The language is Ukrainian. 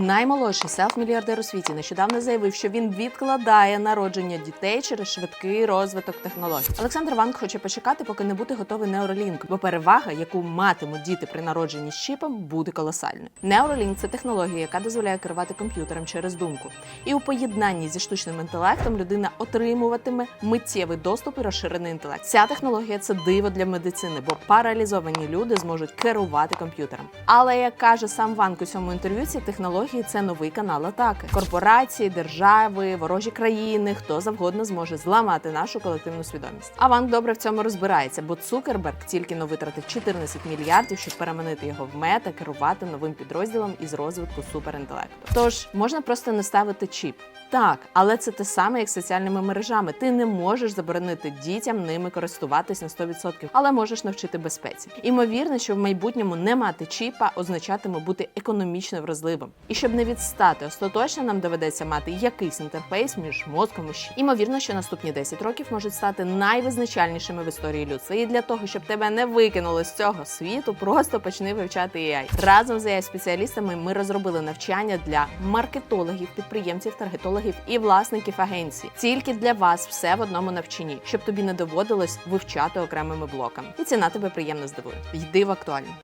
Наймолодший селф-мільярдер у світі нещодавно заявив, що він відкладає народження дітей через швидкий розвиток технологій. Олександр Ванк хоче почекати, поки не буде готовий Neuralink, бо перевага, яку матимуть діти при народженні з чіпом, буде колосальною. Neuralink – це технологія, яка дозволяє керувати комп'ютером через думку. І у поєднанні зі штучним інтелектом людина отримуватиме миттєвий доступ і розширений інтелект. Ця технологія це диво для медицини, бо паралізовані люди зможуть керувати комп'ютером. Але як каже сам Ванк у цьому інтерв'ю, ці технології це новий канал атаки. Корпорації, держави, ворожі країни, хто завгодно зможе зламати нашу колективну свідомість. А Ванк добре в цьому розбирається, бо Цукерберг тільки но витратив 14 мільярдів, щоб переманити його в мета, керувати новим підрозділом із розвитку суперінтелекту. Тож можна просто не ставити чіп. Так, але це те саме, як соціальними мережами. Ти не можеш заборонити дітям ними користуватись на 100%, але можеш навчити безпеці. Імовірно, що в майбутньому не мати чіпа означатиме бути економічно вразливим. І щоб не відстати, остаточно нам доведеться мати якийсь інтерфейс між мозком і щі. Імовірно, що наступні 10 років можуть стати найвизначальнішими в історії людства. І для того, щоб тебе не викинули з цього світу, просто почни вивчати AI. Разом з AI спеціалістами ми розробили навчання для маркетологів, підприємців, таргетологів і власників агенцій. Тільки для вас все в одному навчанні, щоб тобі не доводилось вивчати окремими блоками. І ціна тебе приємно здивує. Йди в актуальну.